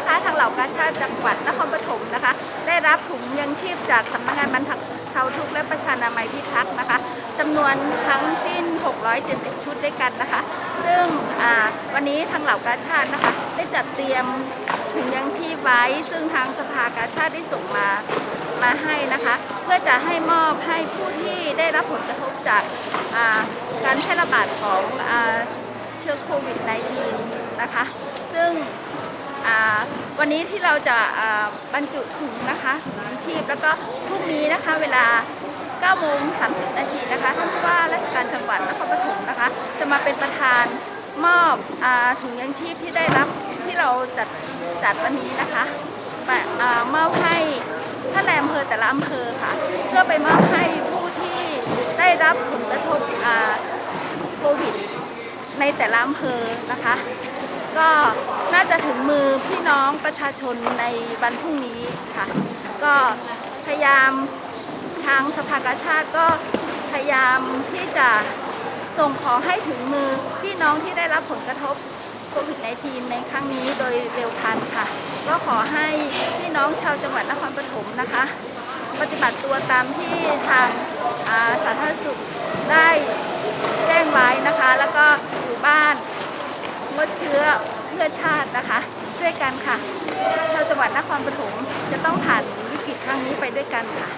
นะคะ ทางเหล่ากาชาติจังหวัดนครปฐมนะคะ ได้รับถุงยังชีพจากสำนักงานบรรเทาทุกข์และประชานามัยพิทักษ์นะคะจำนวนทั้งสิ้น 670 ชุดด้วยกันนะคะ ซึ่งวันนี้ทางเหล่ากาชาตินะคะ ได้จัดเตรียมถุงยังชีพไว้ ซึ่งทางสภากาชาติได้ส่งมามาให้นะคะ เพื่อจะให้มอบให้ผู้ที่ได้รับผลกระทบจากการแพร่ระบาดของอเชื้อโควิด -19 นะคะ ซึ่ง วันนี้ที่เราจะบรรจุถุงนะคะถุงยังชีพแล้วก็พรุ่งนี้นะคะเวลา9โมง30 นาทีนะคะท่านผู้ว่าราชการจังหวัดนครปฐมนะคะ จะมาเป็นประธานมอบอถุงยังชีพที่ได้รับที่เราจัดจัดวันนี้นะคะไปอามอบให้ท่านนายอำเภอแต่ละอำเภอค่ะ เพื่อไปมอบให้ผู้ที่ได้รับผลกระทบโควิดในแต่ละอำเภอนะคะ ก็น่าจะถึงมือพี่น้องประชาชนในวันพรุ่งนี้ค่ะ ก็พยายามทางสภากาชาติก็พยายามที่จะส่งของให้ถึงมือพี่น้องที่ได้รับผลกระทบโควิด -19 ในครั้งนี้โดยเร็วทันค่ะ ก็ขอให้พี่น้องชาวจังหวัดนครปฐมนะคะ ปฏิบัติตัวตามที่ทางาสาธารณสุขได้แจ้งไว้นะคะ แล้วก็ เชื้อเพื่อชาตินะคะ ช่วยกันค่ะชาวจังหวัดนครปฐมจะต้องผ่านวิกฤตครั้งนี้ไปด้วยกันค่ะ